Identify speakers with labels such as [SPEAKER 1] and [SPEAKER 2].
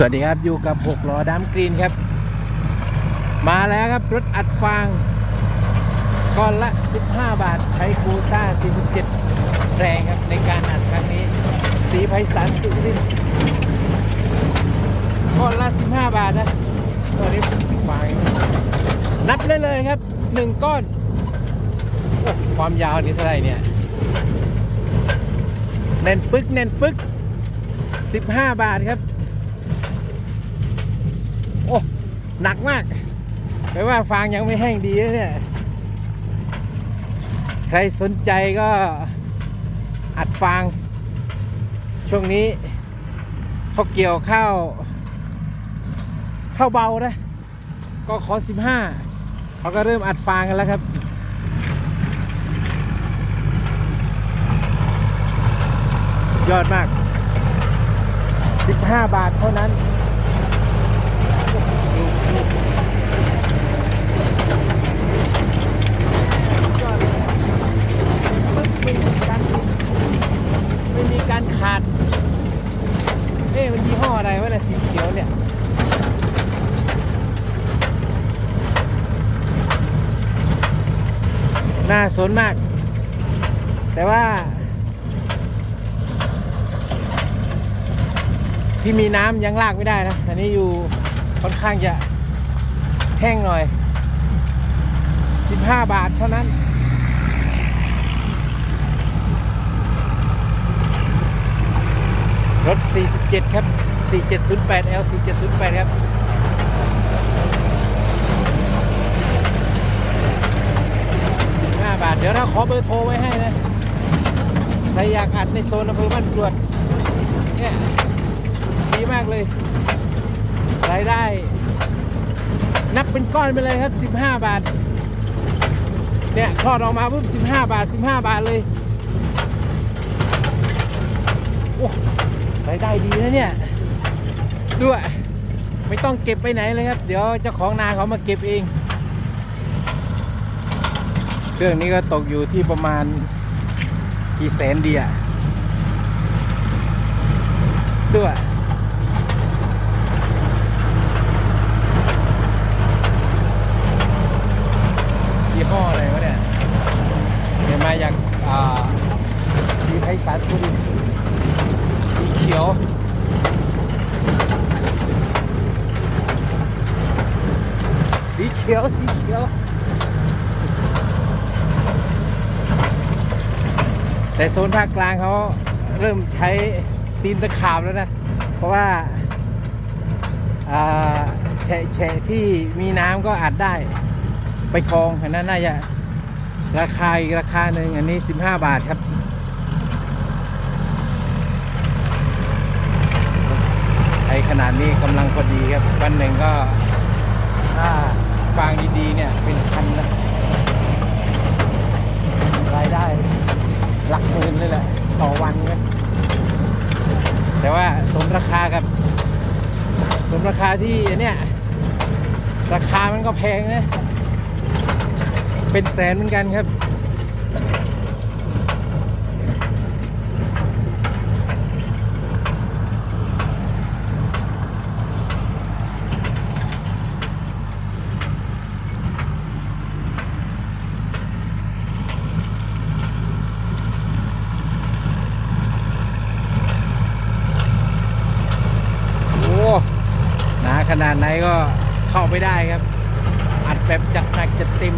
[SPEAKER 1] สวัสดีครับ อยู่กับ 6 ล้อดามกรีนครับ มาแล้วครับ รถอัดฟางก้อนละ 15 บาท ใช้คูต้า 47 แรงครับ ในการอัดครั้งนี้ สีไพศาลสุรินทร์ก้อนละ 15 บาทนะตัวนี้ฟางนับได้เลยครับ 1 ก้อน ความยาวนี่เท่าไหร่เนี่ย แน่นปึกแน่นปึก 15 บาทครับ โอ้ หนักมากแปลว่าฟางยังไม่แห้งดีนะเนี่ยใครสนใจก็อัดฟาง ช่วงนี้เขาเกี่ยวข้าวข้าวเบานะก็ขอ 15 เขาก็เริ่มอัดฟางกันแล้วครับยอดมาก 15 บาทเท่านั้น ไม่มีการขาด เอ๊ะมันยี่ห้ออะไรวะเนี่ยสีเขียวเนี่ยน่าสนมาก แต่ว่า ที่มีน้ำยังลากไม่ได้นะอันนี้อยู่ค่อนข้างจะ แห้งหน่อย 15 บาทเท่านั้น รถ 47 ครับ 4708 L 4708 ครับ5บาท เดี๋ยวเราขอเบอร์โทรไว้ให้นะใครอยากอัดในโซนอำเภอบ้านกรวดเนี่ยดีมากเลย รายได้ นับเป็นก้อนไปเลยครับ 15 บาท เนี่ยคลอดออกมาปุ๊บ15 บาท 15 บาทเลย โอ้รายได้ดีนะเนี่ย ด้วย ไม่ต้องเก็บไปไหนเลยครับ เดี๋ยวเจ้าของนาเขามาเก็บเอง เครื่องนี้ก็ตกอยู่ที่ประมาณกี่แสนดีอะด้วยห้ออะไรวะเนี่ยเนี่ยมาจากอ่า สีไทยสารสุรินสีเขียวสีเขียวสีเขียว แต่โซนภาคกลางเขาเริ่มใช้ตีนตะขาบแล้วนะ เพราะว่าแฉะแฉะที่มีน้ำก็อัดได้ไปกองอันนั้นน่าจะราคาอีกราคาหนึ่งอันนี้ 15 บาทครับ ไอขนาดนี้กำลังพอดีครับ วันหนึ่งก็ถ้าฟางดีๆเนี่ยเป็นพันนะรายได้ หลักหมื่นเลยแหละ ต่อวันนะแต่ว่าสมราคากับ สมราคาที่เนี้ยราคามันก็แพงนะ เป็นแสนเหมือนกันครับ โอ้หนาข นาดไหนก็เข้าไปได้ครับ อัดแบบจัดหนักจัดเต็ม